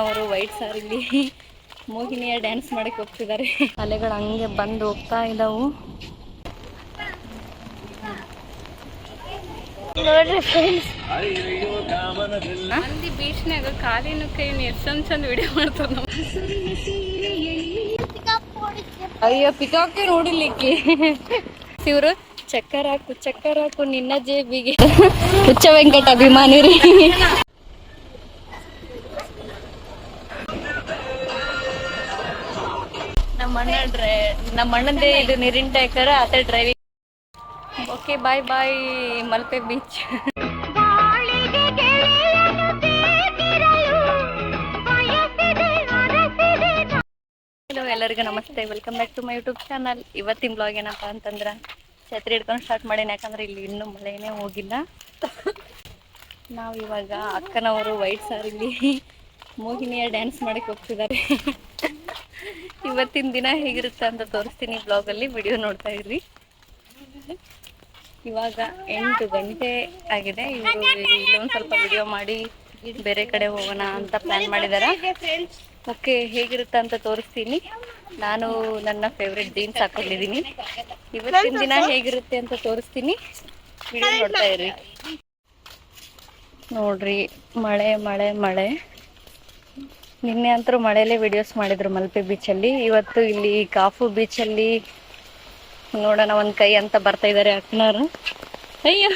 ಅವರು white ಸಾರಿಲಿ ಮೋಹಿನಿಯ dance ಮಾಡಕ್ಕೆ ಹೋಗ್ತಿದ್ದಾರೆ. ಅಲೆಗಳು ಹಂಗೆ ಬಂದು ಹೋಗ್ತಾ ಇದಾವು. ನೋಡ್ರಿ ಫ್ರೆಂಡ್ಸ್ ಮಂದಿ ಬೀಚ್ನಾಗ ಕಾಲಿನ ಕೈನ ಎಷ್ಟೊಂದ್ ಚಂದ ವಿಡಿಯೋ ಮಾಡ್ತಾರ ಅಯ್ಯೋ ಪಿಕಾಕೆ ನೋಡಿಲಿಕ್ಕೆ? ಇವರು ಚಕ್ಕರ್ ಹಾಕು ಚಕ್ಕರ್ ಹಾಕು ನಿನ್ನ ಜೇಬಿಗೆ. ಹುಚ್ಚ ವೆಂಕಟ ಅಭಿಮಾನಿ ರೀ ಅಣ್ಣ ಡ್ರೈ ನಮ್ಮ ಅಣ್ಣಂದೇ ಇದು ನೀರಿನ ಟ್ಯಾಂಕರ್ ಆತ driving okay bye bye Malpe beach hello ಎಲ್ಲರಿಗೂ ನಮಸ್ತೆ. Welcome back to my YouTube channel ಇವತ್ತಿನ ಬ್ಲಾಗ್ ಏನಪ್ಪ ಅಂತಂದ್ರೆ ಛತ್ರಿ ಹಿಡ್ಕೊಂಡು ಸ್ಟಾರ್ಟ್ ಮಾಡೇನಿ. ಯಾಕಂದ್ರೆ ಇಲ್ಲಿ ಇನ್ನೂ ಮಳೆನೇ ಹೋಗಿಲ್ಲ. ನಾವು ಇವಾಗ ಅಕ್ಕನವರು ವೈಟ್ ಸಾರಿಲಿ ಮೋಹಿನಿಯ ಡ್ಯಾನ್ಸ್ ಮಾಡಕ್ಕೆ ಹೋಗ್ತಿದ್ದಾರೆ. ಇವತ್ತಿನ ದಿನ ಹೇಗಿರುತ್ತೆ ಅಂತ ತೋರಿಸ್ತೀನಿ ಬ್ಲಾಗಲ್ಲಿ ವಿಡಿಯೋ ನೋಡ್ತಾ ಇರ್ರಿ. ಇವಾಗ ಎಂಟು ಗಂಟೆ ಆಗಿದೆ. ಇವರು ಇಲ್ಲೊಂದು ಸ್ವಲ್ಪ ವಿಡಿಯೋ ಮಾಡಿ ಬೇರೆ ಕಡೆ ಹೋಗೋಣ ಅಂತ ಪ್ಲಾನ್ ಮಾಡಿದಾರ. ಓಕೆ, ಹೇಗಿರುತ್ತೆ ಅಂತ ತೋರಿಸ್ತೀನಿ. ನಾನು ನನ್ನ ಫೇವ್ರೆಟ್ ಜೀನ್ಸ್ ಹಾಕೊಂಡಿದ್ದೀನಿ. ಇವತ್ತಿನ ದಿನ ಹೇಗಿರುತ್ತೆ ಅಂತ ತೋರಿಸ್ತೀನಿ. ವಿಡಿಯೋ ನೋಡ್ತಾ ಇರ್ರಿ. ನೋಡ್ರಿ, ಮಳೆ ಮಳೆ ಮಳೆ. ನಿನ್ನೆ ಅಂತೂ ಮಳೆಯಲ್ಲೇ ವಿಡಿಯೋಸ್ ಮಾಡಿದ್ರು ಮಲ್ಪೆ ಬೀಚಲ್ಲಿ ಇವತ್ತು ಇಲ್ಲಿ ಕಾಫು ಬೀಚಲ್ಲಿ ನೋಡೋಣ ಒಂದ್ ಕೈ ಅಂತ ಬರ್ತಾ ಇದಾರೆ ಅಕ್ಕನವ್ರು ಅಯ್ಯೋ,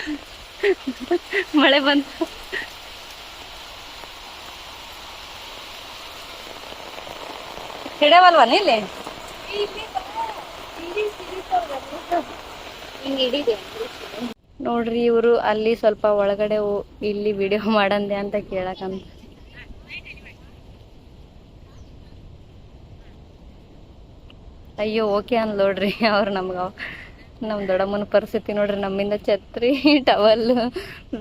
ಮಳೆ ಬಂತು. ಹಿಡವಲ್ವಾನ ಇಲ್ಲಿ? ನೋಡ್ರಿ ಇವರು ಅಲ್ಲಿ ಸ್ವಲ್ಪ ಒಳಗಡೆ ಇಲ್ಲಿ ವಿಡಿಯೋ ಮಾಡಂದೆ ಅಂತ ಕೇಳಕಂತ ಅಯ್ಯೋ, ಓಕೆ ಅಂದ್ ನೋಡ್ರಿ ಅವ್ರು ನಮ್ಗೆ ನಮ್ಮ ದೊಡ್ಡಮ್ಮನ ಪರಿಸ್ಥಿತಿ ನೋಡ್ರಿ, ನಮ್ಮಿಂದ ಛತ್ರಿ ಟವಲ್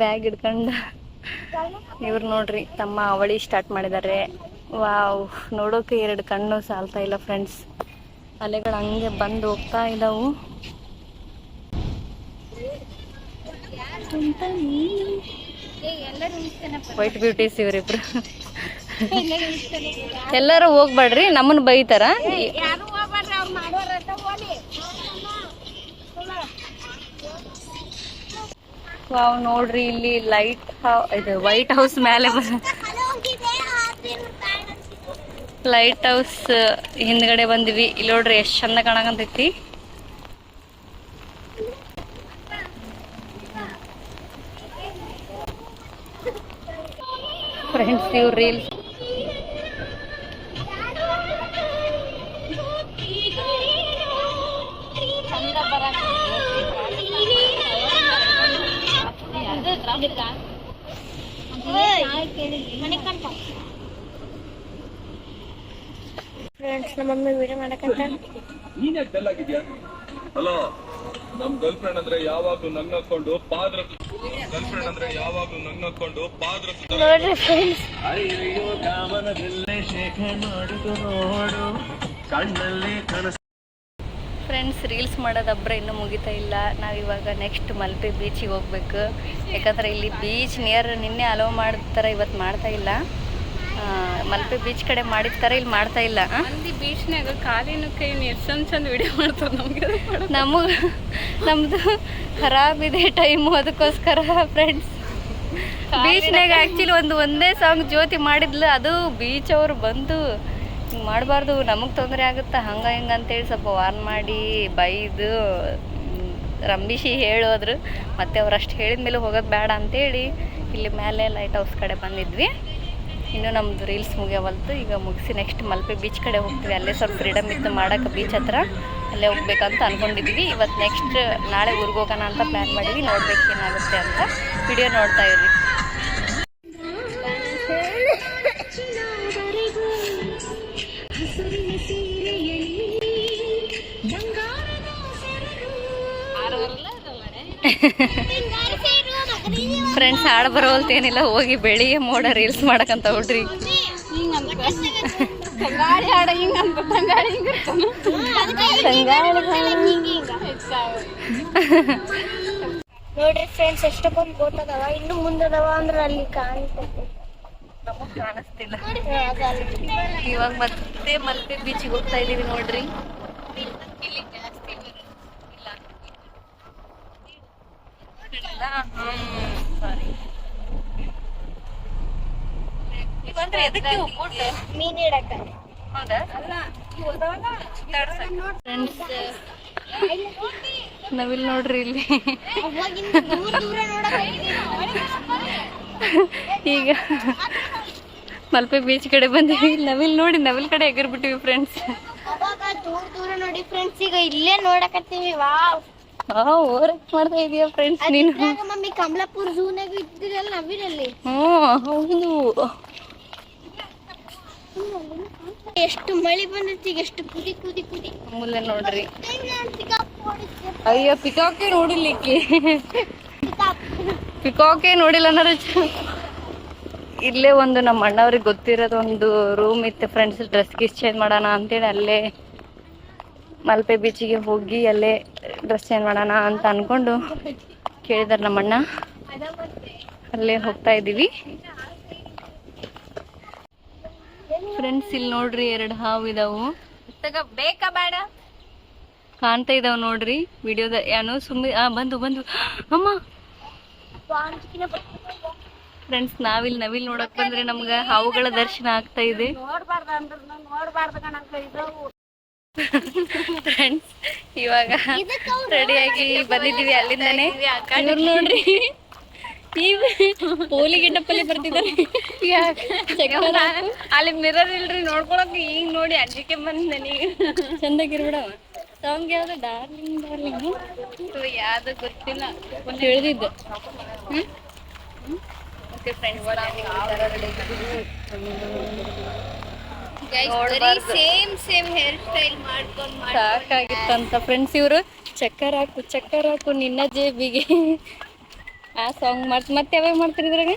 ಬ್ಯಾಗ್ ಹಿಡ್ಕೊಂಡು. ಇವ್ರು ನೋಡ್ರಿ, ತಮ್ಮ ಅವಳಿ ಸ್ಟಾರ್ಟ್ ಮಾಡಿದ್ದಾರೆ ವಾವ್, ನೋಡೋಕೆ ಎರಡು ಕಣ್ಣು ಸಾಲ್ತಾ ಇಲ್ಲ ಫ್ರೆಂಡ್ಸ್ ಅಲೆಗಳು ಹಂಗೆ ಬಂದು ಹೋಗ್ತಾ ಇದಾವು. ವೈಟ್ ಬ್ಯೂಟೀಸ್ ಇವ್ರಿಬ್ರು. ಎಲ್ಲರೂ ಹೋಗ್ಬೇಡ್ರಿ ನಮ್ಮನ್ನ ಬೈತಾರ. ವಾವ್ ನೋಡ್ರಿ ಇಲ್ಲಿ ಲೈಟ್ ಇದು ವೈಟ್ ಹೌಸ್ ಮೇಲೆ ಲೈಟ್ ಹೌಸ್ ಹಿಂದ್ಗಡೆ ಬಂದ್ವಿ. ಇಲ್ಲಿ ನೋಡ್ರಿ ಎಷ್ಟ್ ಚಂದ ಕಾಣಕಂತೈತಿ ಫ್ರೆಂಡ್ಸ್ ಇವ್ ರೀಲ್ಸ್ ಫ್ರೆಂಡ್ಸ್ ನಮ್ಮ ಮಮ್ಮಿ ವಿಡಿಯೋ ಮಾಡಕಂತ ನೀನೇ ಡಲ್ ಆಗಿದ್ಯಾ? ಹಲೋ ನಮ್ ಗರ್ಲ್ ಫ್ರೆಂಡ್ ಅಂದ್ರೆ ಯಾವಾಗ್ಲೂ ನನ್ನಕೊಂಡು ಪಾದ್ರ ಗರ್ಲ್ ಫ್ರೆಂಡ್ ಅಂದ್ರೆ ಯಾವಾಗ್ಲೂ ನನ್ನಕೊಂಡು ಪಾದ್ರ ನೋಡ್ರಿ ಫ್ರೆಂಡ್ಸ್ ಅಯ್ಯೋ ಕಾಮನದಲ್ಲೇ ಶೇಖರ್ ಮಾಡುದು ನೋಡು. ಕಣ್ಣಲ್ಲಿ ಕನಸು ಫ್ರೆಂಡ್ಸ್ ರೀಲ್ಸ್ ಮಾಡೋದಬ್ರ ಇನ್ನೂ ಮುಗಿತಾ ಇಲ್ಲ. ನಾವಿವಾಗ ನೆಕ್ಸ್ಟ್ ಮಲ್ಪೆ ಬೀಚಿಗೆ ಹೋಗ್ಬೇಕು. ಯಾಕಂದ್ರೆ ಇಲ್ಲಿ ಬೀಚ್ ನಿಯರ್ ನಿನ್ನೆ ಅಲೋ ಮಾಡ್ತಾರೆ ಇವತ್ತು ಮಾಡ್ತಾ ಇಲ್ಲ. ಮಲ್ಪೆ ಬೀಚ್ ಕಡೆ ಮಾಡಿದ ಮಾಡಿರ್ತಾರೆ ಇಲ್ಲಿ ಮಾಡ್ತಾ ಇಲ್ಲ. ಬೀಚ್ನಾಗ ಕಾಲಿನ ಕೈ ಎಷ್ಟೊಂದು ಚಂದ ವಿಡಿಯೋ ಮಾಡ್ತಾರೆ ನಮಗೆ ನಮಗೆ ನಮ್ಮದು ಖರಾಬಿದೆ ಇದೆ ಟೈಮು ಅದಕ್ಕೋಸ್ಕರ ಫ್ರೆಂಡ್ಸ್ ಬೀಚ್ನಾಗ ಆ್ಯಕ್ಚುಲಿ ಒಂದು ಒಂದೇ ಸಾಂಗ್ ಜ್ಯೋತಿ ಮಾಡಿದ್ಲು. ಅದು ಬೀಚ್ ಅವರು ಬಂದು ಮಾಡಬಾರ್ದು, ನಮಗೆ ತೊಂದರೆ ಆಗುತ್ತಾ? ಹಂಗೆ ಹಿಂಗೆ ಅಂತೇಳಿ ಸ್ವಲ್ಪ ವಾರ್ನ್ ಮಾಡಿ, ಬೈದು ರಂಬಿಸಿ ಹೇಳೋದ್ರು ಮತ್ತೆ ಅವ್ರು ಅಷ್ಟು ಹೇಳಿದ ಮೇಲೆ ಹೋಗೋದು ಬೇಡ ಅಂತೇಳಿ ಇಲ್ಲಿ ಮೇಲೆ ಲೈಟ್ ಹೌಸ್ ಕಡೆ ಬಂದಿದ್ವಿ. ಇನ್ನು ನಮ್ಮದು ರೀಲ್ಸ್ ಮುಗಿಯವಲ್ತು. ಈಗ ಮುಗಿಸಿ ನೆಕ್ಸ್ಟ್ ಮಲ್ಪೆ ಬೀಚ್ ಕಡೆ ಹೋಗ್ತೀವಿ. ಅಲ್ಲೇ ಸ್ವಲ್ಪ ಫ್ರೀಡಮ್ ಇತ್ತು ಮಾಡೋಕೆ ಬೀಚ್ ಹತ್ರ. ಅಲ್ಲೇ ಹೋಗ್ಬೇಕಂತ ಅನ್ಕೊಂಡಿದ್ವಿ. ಇವತ್ತು ನೆಕ್ಸ್ಟ್ ನಾಳೆ ಊರಿಗೆ ಹೋಗೋಣ ಅಂತ ಪ್ಲ್ಯಾನ್ ಮಾಡಿದ್ವಿ. ನೋಡ್ಬೇಕು ಏನಾಗುತ್ತೆ ಅಂತ. ವಿಡಿಯೋ ನೋಡ್ತಾ ಇರ್ರಿ. ಫ್ರೆಂಡ್ಸ್ ಹಾಡು ಬರೋಲ್ತೇನಿಲ್ಲ ಹೋಗಿ ಬೆಳಿಗ್ಗೆ ಮೋಡ ರೀಲ್ಸ್ ಮಾಡಕಂತ ಹುಡ್ರಿ. ನೋಡ್ರಿ ಫ್ರೆಂಡ್ಸ್ ಎಷ್ಟಕ್ಕೊಂದು ಬೋಟ್ ಅದಾವ ಇನ್ನು ಮುಂದದವ ಅಂದ್ರೆ ಅಲ್ಲಿ ನಮಗ್ ಕಾಣಿಸ್ತಿಲ್ಲ ಇವಾಗ ಮತ್ತೆ ಮಲ್ಪೆ ಬೀಚಿಗೆ ಹೋಗ್ತಾ ಇದೀವಿ ನೋಡ್ರಿ ಇಲ್ಲಿ ಜಾಸ್ತಿ ಬರುತ್ತೆ. ಇಲ್ಲ. ಇಲ್ಲ? ಹ್ಮ್, sorry. ಫ್ರೆಂಡ್ಸ್ ನಾವಿಲ್ ನೋಡ್ರಿ ಇಲ್ಲಿ ಈಗ ಮಲ್ಪೆ ಬೀಚ್ ಕಡೆ ಬಂದಿವಿ ನವಿಲ್ ನೋಡಿ, ನವಿಲ್ ಕಡೆ ಎಗರ್ಬಿಟ್ಟಿವಿ ಫ್ರೆಂಡ್ಸ್ ದೂರ ದೂರ ನೋಡಿ ಫ್ರೆಂಡ್ಸ್ ಈಗ ಇಲ್ಲೇ ನೋಡಕತ್ತೀವಿ. ವಾವ್ ಹಾ ಓವರ್ ಮಾಡ್ತಾ ಇದೀಯ ಫ್ರೆಂಡ್ಸ್ ನೀನು? ಮಮ್ಮಿ ಕಮಲಾಪುರ ಝೂನಾಗ ಇದ್ದಿರಲ್ಲ ನವಿಲಲ್ಲಿ ಹ್ಮ್ ಹೌದು. ಎಷ್ಟು ಮಳಿ ಬಂದೈತಿ ಎಷ್ಟು ಕುದಿ ಕುದಿ ಕುದಿ. ಮುಲ್ಲ ನೋಡ್ರಿ. ಅಯ್ಯೋ ಪಿಕಾಕೆ ನೋಡಿಲಿಕ್ಕೆ. ಪಿಕಾಕೆ ನೋಡಿಲ್ಲ ಅನ್ನೋದು ಚ- ಇಲ್ಲೇ ಒಂದು ನಮ್ಮ ಅಣ್ಣವ್ರಿಗೆ ಗೊತ್ತಿರೋದು ಒಂದು ರೂಮ್ ಇತ್ತು ಫ್ರೆಂಡ್ಸ್ ಡ್ರೆಸ್ ಗಿಸ್ ಚೇಂಜ್ ಮಾಡೋಣ ಅಂತೇಳಿ ಅಲ್ಲೇ ಮಲ್ಪೆ ಬೀಚಿಗೆ ಹೋಗಿ ಅಲ್ಲೇ ಡ್ರೆಸ್ ಚೇಂಜ್ ಮಾಡೋಣ ಅಂತ ಅನ್ಕೊಂಡು ಕೇಳಿದಾರೆ ನಮ್ಮಣ್ಣ. ಅಲ್ಲೇ ಹೋಗ್ತಾ ಇದೀವಿ ಫ್ರೆಂಡ್ಸ್ ಇಲ್ಲಿ ನೋಡ್ರಿ ಎರಡು ಹಾವು ಇದಾವು. ಬೇಕಾ ಬೇಡ? ಕಾಣ್ತಾ ಇದಾವ್ ನೋಡ್ರಿ ವಿಡಿಯೋದ. ಏನೋ ಸುಮ್ಮನೆ ಬಂದು ಬಂದು. ಅಮ್ಮ! ಫ್ರೆಂಡ್ಸ್ ನಾವಿಲ್ಲಿ ನವಿಲ್ ನೋಡಕ್ ಬಂದ್ರೆ ನಮ್ಗ ಹಾವುಗಳ ದರ್ಶನ ಆಗ್ತಾ ಇದೆ. ಫ್ರೆಂಡ್ಸ್ ಇವಾಗ ರೆಡಿಯಾಗಿ ಬಂದಿದ್ದೀವಿ ಅಲ್ಲಿಂದಾನೆ. ಇವ್ರ್ ನೋಡ್ರಿ. ಇವ್ ಪೋಲಿ ಗಿಡ್ಡಪ್ಪಲ್ಲಿ ಬರ್ತಿದ್ದಾರೆ. ಅಲ್ಲಿ ಮಿರರ್ ಇಲ್ರಿ ನೋಡ್ಕೊಳಕ್ ಈಗ ನೋಡಿ ಅಜ್ಜಿಕೆ ಬಂದ್ ನನಗೆ ಚಂದಾಗಿರ್ಬಿಡವ ಸಾಂಗ್ ಯಾವ್ದು? ಡಾರ್ಲಿಂಗ್ ಡಾರ್ಲಿಂಗ್ ಯಾವ್ದು ಗೊತ್ತಿಲ್ಲ. ತಿಳಿದಿದ್ದು ಹ್ಮ್? Okay friends same same hair style ಮಾಡ್ಕೊಂಡ್ ಸಾಕಾಗಿತ್ತಂತ ಫ್ರೆಂಡ್ಸ್ ಇವರು. ಚಕ್ಕರ್ ಹಾಕು ಚಕ್ಕರ್ ಹಾಕು ನಿನ್ನ ಜೇಬಿಗೆ. ಆ ಸಾಂಗ್ ಮಾಡ್ತ ಮತ್ತೆ ಯಾವ್ಯಾವ ಮಾಡ್ತೀರಿ ಇದ್ರಾಗ?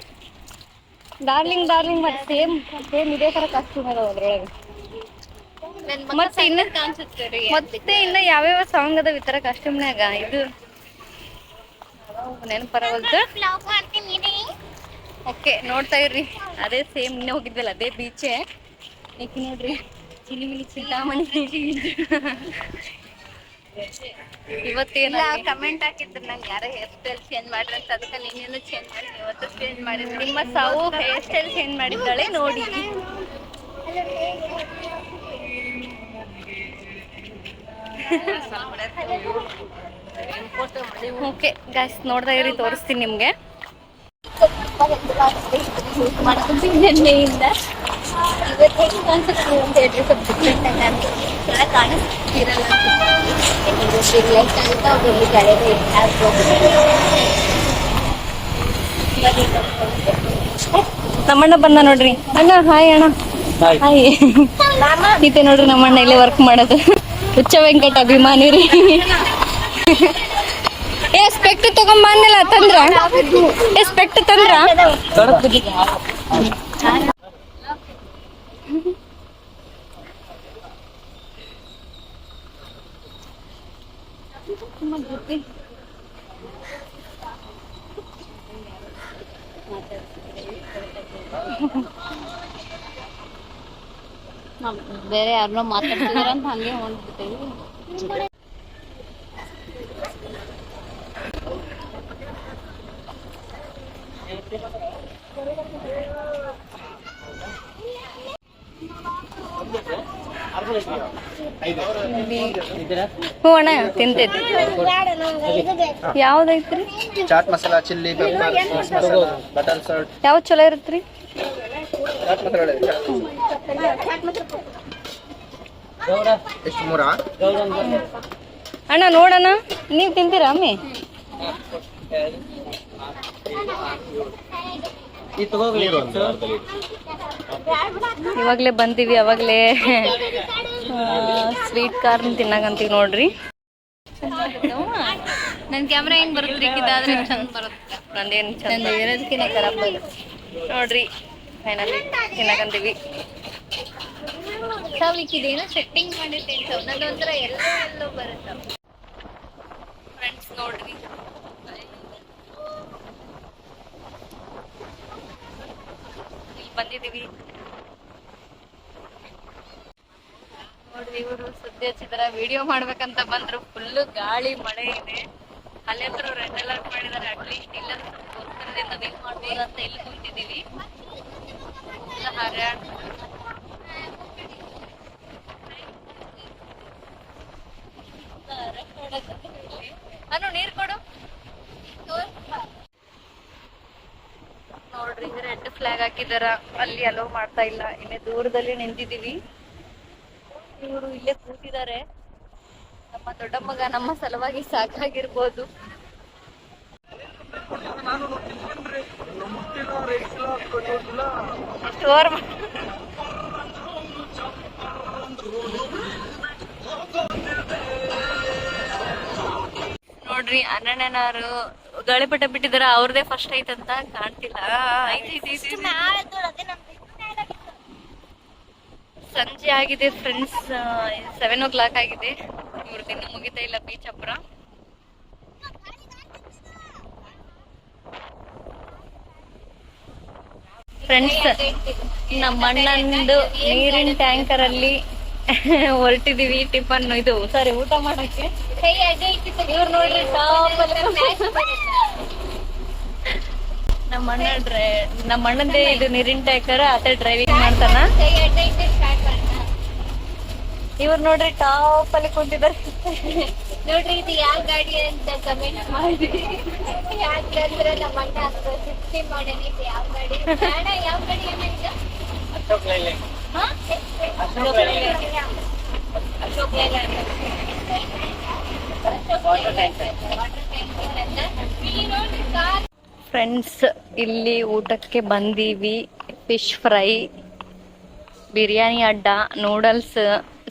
ಡಾರ್ಲಿಂಗ್ ಡಾರ್ಲಿಂಗ್ ಮತ್ತೆ ಸೇಮ್ ಸೇಮ್ ಇದೇ ತರ ಕಾಸ್ಟ್ಯೂಮ್ ಅದಾವ ಅದ್ರೊಳಗೆ. ಮತ್ತೆ ಇನ್ನ ಮತ್ತೆ ಇನ್ನ ಯಾವ್ಯಾವ ಸಾಂಗ್ ಅದಾವ ಇತರ ತರ ಕಾಸ್ಟ್ಯೂಮ್ನಾಗ ಇದು ನೆನಪರವಲ್ದು. ಓಕೆ ನೋಡ್ತಾ ಇರ್ರಿ. ಅದೇ ಸೇಮ್ ಇನ್ನೇ ಹೋಗಿದ್ವಲ್ಲ ಅದೇ ಬೀಚೆ ಏಕೆ ನೋಡ್ರಿ? ಚಿಲಿಮಿಲಿ ಚಿಂತಾಮಣಿ ಇವತ್ತೇನ ಕಮೆಂಟ್ ಹಾಕಿದ್ರು ನಂಗೆ ಯಾರ ಹೇರ್ ಸ್ಟೈಲ್ ಚೇಂಜ್ ಮಾಡ್ರಿ ಅಂತ ಅದಕ್ಕೆ ನೀನೇನು ಚೇಂಜ್ ಮಾಡಿ ಇವತ್ತು ಚೇಂಜ್ ಮಾಡಿ ನಿಮ್ಮ ಸಾವು ಹೇರ್ ಸ್ಟೈಲ್ ಚೇಂಜ್ ಮಾಡಿದ್ದಾಳೆ ನೋಡಿ. ಓಕೆ ಗಾಯ್ಸ್ ನೋಡ್ದೆ ಇರಿ ತೋರಿಸ್ತೀನಿ ನಿಮ್ಗೆ. ನಿನ್ನೆಯಿಂದ ಇವತ್ತು ಹೇಗೆ ಕಾಣಿಸುತ್ತೆ ಅಂತ ಹೇಳಿದ್ರೆ ಸ್ವಲ್ಪ ಡಿಫ್ರೆಂಟ್ ಆಗಿ ಕಾಣಿಸುತ್ತೆ ಕಾಣಿಸ್ತಿರಲ್ಲ ಅನ್ಸುತ್ತೆ ಲೈಟ್ ಅಂತ ಕಡೆಗೆ ನಮ್ಮಣ್ಣ ಬಂದ ನೋಡ್ರಿ. ಅಣ್ಣ ಹಾಯ್ ಅಣ್ಣ. ಹಾಯ್ ನೋಡ್ರಿ ನಮ್ಮಣ್ಣ ಇಲ್ಲೇ ವರ್ಕ್ ಮಾಡೋದು. ಹುಚ್ಚ ವೆಂಕಟ ಅಭಿಮಾನಿ ರೀ. ಏ ಸ್ಪೆಕ್ಟ್ ತಗೊಂಬಂದಿಲ್ಲ ತಂದ್ರ? ಎಸ್ಪೆಕ್ಟ್ ಸ್ಪೆಕ್ಟ್ ತಂದ್ರ? ಬೇರೆ ಯಾರನ್ನೋ ಮಾತಾಡ್ತಿದಾರ ಅಂತ ಹಂಗೆ ಹೊಂದ್ಬಿಟ್ಟೇವಿ ಹ್ಞೂ ಅಣ್ಣ ತಿಂತೈತಿ. ಯಾವ್ದೈತ್ರಿ? Chaat masala chilli butter salt. ಯಾವ್ದು ಚಲೋ ಇರುತ್ತ್ರಿ ಚಾಟ್ ಮಸಾಲ ಎಷ್ಟು ಮೂರ? ಅಣ್ಣ ನೋಡಣ್ಣ ನೀವು ತಿಂತೀರಾ ಅಮ್ಮಿ ಇವಾಗ್ಲೇ ಬಂದೀವಿ ಅವಾಗಲೇ ಸ್ವೀಟ್ ಕಾರ್ನ್ ತಿನ್ನಾಗಂತೀವಿ ನೋಡ್ರಿ. ನನ್ನ ಕ್ಯಾಮ್ರಾ ಹೆಂಗ್ ಬರುತ್ತೆ ಇದಾದ್ರೆ ಚಂದ ಬರುತ್ತೆ. ನಂದೇನು ಚಂದ. ಇರೋದಕ್ಕಿಂತ ಖರಾಬ್ ನೋಡ್ರಿ ಫೈನಲಿ ತಿನ್ನಾಗಂತೀವಿ. ಇದೇನೋ ಸೆಟ್ಟಿಂಗ್ ಎಲ್ಲ ಎಲ್ಲೋ ಬರುತ್ತೆ ಫ್ರೆಂಡ್ಸ್ ನೋಡ್ರಿ. ಬಂದಿದೀವಿ ನೋಡ್ರಿ ಇವರು ಸುದ್ದಿ ಹಚ್ಚಿದಾರ ವಿಡಿಯೋ ಮಾಡ್ಬೇಕಂತ ಬಂದ್ರು. ಫುಲ್ ಗಾಳಿ, ಮಳೆ ಇದೆ. ಅಲ್ಲಿ ಹತ್ರ ರೆಡ್ ಅಲರ್ಟ್ ಮಾಡಿದಾರೆ ಅಟ್ಲೀಸ್ಟ್ ಇಲ್ಲ ಗೋಸ್ಕರದಿಂದ ಮಾಡ್ಬೋದು ಅಂತ ಇಲ್ಲಿ ಕುಂತಿದೀವಿ ಎಲ್ಲ ಹರ್ಯಾಣ ಅನು ಕೊಡು ನೋಡ್ರಿ ರೆಡ್ ಫ್ಲಾಗ್ ಹಾಕಿದಾರ ಅಲ್ಲಿ ಅಲೋ ಮಾಡ್ತಾ ಇಲ್ಲ. ಇನ್ನೇ ದೂರದಲ್ಲಿ ನಿಂತಿದೀವಿ ಇವರು ಇಲ್ಲೇ ಕೂತಿದ್ದಾರೆ. ನಮ್ಮ ದೊಡ್ಡ ಮಗ ನಮ್ಮ ಸಲುವಾಗಿ ಸಾಕಾಗಿರ್ಬೋದು. ನೋಡ್ರಿ ಗಾಳಿಪಟ ಬಿಟ್ಟಿದಾರ ಅವ್ರದೇ ಫಸ್ಟ್ ಐತಂತ ಕಾಣ್ತಿಲ್ಲ. ಸಂಜೆ ಆಗಿದೆ ಫ್ರೆಂಡ್ಸ್ ಸೆವೆನ್ ಓ ಕ್ಲಾಕ್ ಆಗಿದೆ. ಇವ್ರದ್ದು ದಿನ ಮುಗಿತಾ ಇಲ್ಲ ಬೀಚ್ ಹಬ್ಬರ ಫ್ರೆಂಡ್ಸ್ ನಮ್ಮ ಅಣ್ಣಂದು ನೀರಿನ ಟ್ಯಾಂಕರ್ ಅಲ್ಲಿ ಹೊರಟಿದೀವಿ ಟಿಫನ್ ಇದು ಸರಿ ಊಟ ಮಾಡಕ್ಕೆ. ಇವ್ರು ನೋಡ್ರಿ ಟಾಪ್ ನಮ್ಮ ಅಣ್ಣ ಡ್ರೈ ನಮ್ಮ ಅಣ್ಣಂದೇ ಇದು ನೀರಿನ ಟ್ಯಾಕರ್ ಆತ ಡ್ರೈವಿಂಗ್ ಮಾಡ್ತಾನ. ಇವ್ರು ನೋಡ್ರಿ ಟಾಪ್ ಅಲ್ಲಿ ಕುಂತಿದ್ದಾರೆ. ನೋಡ್ರಿ ಇದು ಯಾವ ಗಾಡಿ ಅಂತ ಕಮೆಂಟ್ ಮಾಡಿ. ಯಾಕಂದ್ರೆ ನಮ್ಮ ಅಣ್ಣ ಸಿಕ್ಸ್ಟಿ ಮಾಡಲ್ ಇದು. ಯಾವ ಗಾಡಿ? ಬೇಡ ಯಾವ ಗಾಡಿ ಏನಾಯ್ತು? ಫ್ರೆಂಡ್ಸ್ ಇಲ್ಲಿ ಊಟಕ್ಕೆ ಬಂದೀವಿ. ಫಿಶ್ ಫ್ರೈ ಬಿರಿಯಾನಿ ಅಡ್ಡ ನೂಡಲ್ಸ್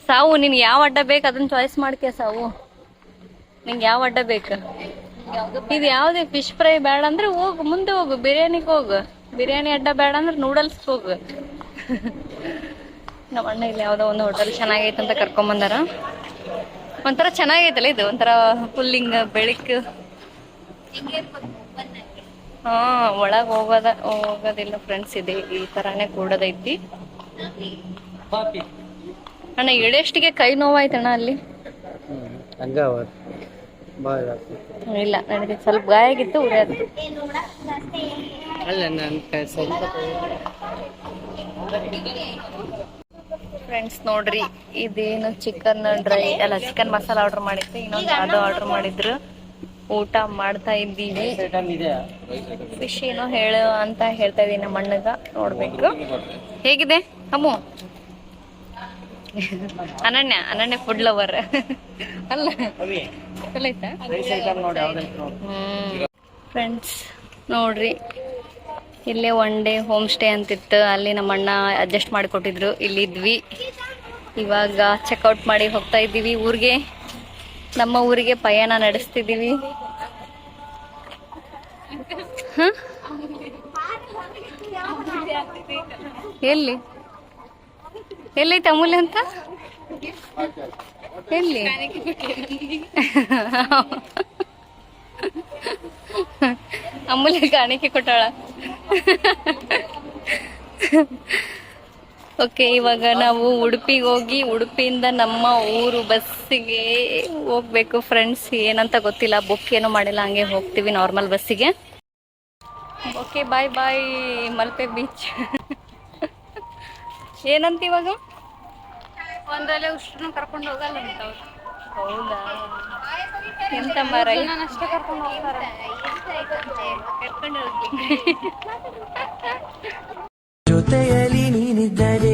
ಸಾವು, ನಿನ್ಗೆ ಯಾವ ಅಡ್ಡ ಬೇಕು? ಅದನ್ನ ಚಾಯ್ಸ್ ಮಾಡ್ಕೆ ಸಾವು? ನಿಂಗೆ ಯಾವ ಅಡ್ಡ ಬೇಕು? ಇದು ಯಾವ್ದು? ಫಿಶ್ ಫ್ರೈ ಬೇಡ ಅಂದ್ರೆ ಹೋಗು. ಮುಂದೆ ಹೋಗು. ಬಿರಿಯಾನಿಗೆ ಹೋಗು. ಬಿರಿಯಾನಿ ಅಡ್ಡ ಬೇಡ ಅಂದ್ರೆ ನೂಡಲ್ಸ್ ಹೋಗು. ನಮ್ಮ ಅಣ್ಣ ಇಲ್ಲಿ ಯಾವ್ದೋ ಒಂದು ಹೋಟೆಲ್ ಚೆನ್ನಾಗೈತೆ ಅಂತ ಕರ್ಕೊಂಬಂದಾರ ಒಂಥರ ಚೆನ್ನಾಗೈತಲ್ಲ ಇದು? ಒಂಥರ ಫುಲ್ ಬೆಳಿಕ್. ಹಿಂಗೆ ಹಾ ಒಳಗ್ ಹೋಗೋದ ಹೋಗೋದಿಲ್ಲ ಫ್ರೆಂಡ್ಸ್ ಇದೆ. ಈ ತರಾನೇ ಕೂಡದೈತಿ. ಅಣ್ಣ ಎಳೆಷ್ಟಿಗೆ ಕೈ ನೋವಾಯ್ತಣ್ಣ ಅಲ್ಲಿ? ಇಲ್ಲ ನನಗೆ ಸ್ವಲ್ಪ ಗಾಯ ಆಗಿತ್ತು ಉರಿಯೋದು ಅಲ್ಲ ನನ್ನ ಸ್ವಲ್ಪ ಫ್ರೆಂಡ್ಸ್ ನೋಡ್ರಿ ಇದೇನು ಚಿಕನ್ ಡ್ರೈ ಅಲ್ಲ ಚಿಕನ್ ಮಸಾಲ ಆರ್ಡರ್ ಮಾಡಿದ್ದೆ ಇನ್ನೊಂದು ಅದು ಆರ್ಡರ್ ಮಾಡಿದ್ರು. ಊಟ ಮಾಡ್ತಾ ಇದ್ದೀವಿ. ಫಿಶ್ ಏನೋ ಹೇಳು ಅಂತ ಹೇಳ್ತಾ ಇದೀನಿ ನಮ್ಮ ಅಣ್ಣಗ ನೋಡ್ಬೇಕು. ಹೇಗಿದೆ ಅಮ್ಮು? ಅನನ್ಯ ಅನನ್ಯ ಫುಡ್ ಲವರ್ ಅಲ್ಲ ಹ್ಮ್. ಫ್ರೆಂಡ್ಸ್ ನೋಡ್ರಿ ಇಲ್ಲೇ ಒನ್ ಡೇ ಹೋಮ್ ಸ್ಟೇ ಅಂತಿತ್ತು. ಅಲ್ಲಿ ನಮ್ಮ ಅಣ್ಣ ಅಡ್ಜಸ್ಟ್ ಮಾಡಿಕೊಟ್ಟಿದ್ರು. ಇಲ್ಲಿದ್ವಿ ಇವಾಗ ಚೆಕ್ಔಟ್ ಮಾಡಿ ಹೋಗ್ತಾ ಇದ್ದೀವಿ. ಊರಿಗೆ ನಮ್ಮ ಊರಿಗೆ ಪಯಣ ನಡೆಸ್ತಿದ್ದೀವಿ. ಎಲ್ಲಿ ಎಲ್ಲಿ? ಎಲ್ಲೈತೆ ಅಮೂಲ್ಯ ಅಂತ? ಎಲ್ಲಿ? ಅಮೂಲ್ಯ ಕಾಣಿಕೆ ಕೊಟ್ಟಾಳ. ಓಕೆ ಇವಾಗ ನಾವು ಉಡುಪಿಗೆ ಹೋಗಿ ಉಡುಪಿಯಿಂದ ನಮ್ಮ ಊರು ಬಸ್ಸಿಗೆ ಹೋಗ್ಬೇಕು ಫ್ರೆಂಡ್ಸ್ ಏನಂತ ಗೊತ್ತಿಲ್ಲ. ಬುಕ್ ಏನೂ ಮಾಡಿಲ್ಲ ಹಂಗೆ ಹೋಗ್ತೀವಿ ನಾರ್ಮಲ್ ಬಸ್ಸಿಗೆ. Okay bye bye Malpe beach ಏನಂತ ಇವಾಗ? ಒಂದ್ರಲ್ಲೇ ಉಷ್ಟ್ರನ್ನ ಕರ್ಕೊಂಡು ಹೋಗಲ್ಲ ಅಂತ ಹೌದಾ? ಎಂತ ಮರ ಅಷ್ಟೇ ಕರ್ಕೊಂಡು ಜೊತೆಯಲ್ಲಿ ನೀನಿದ್ದರೆ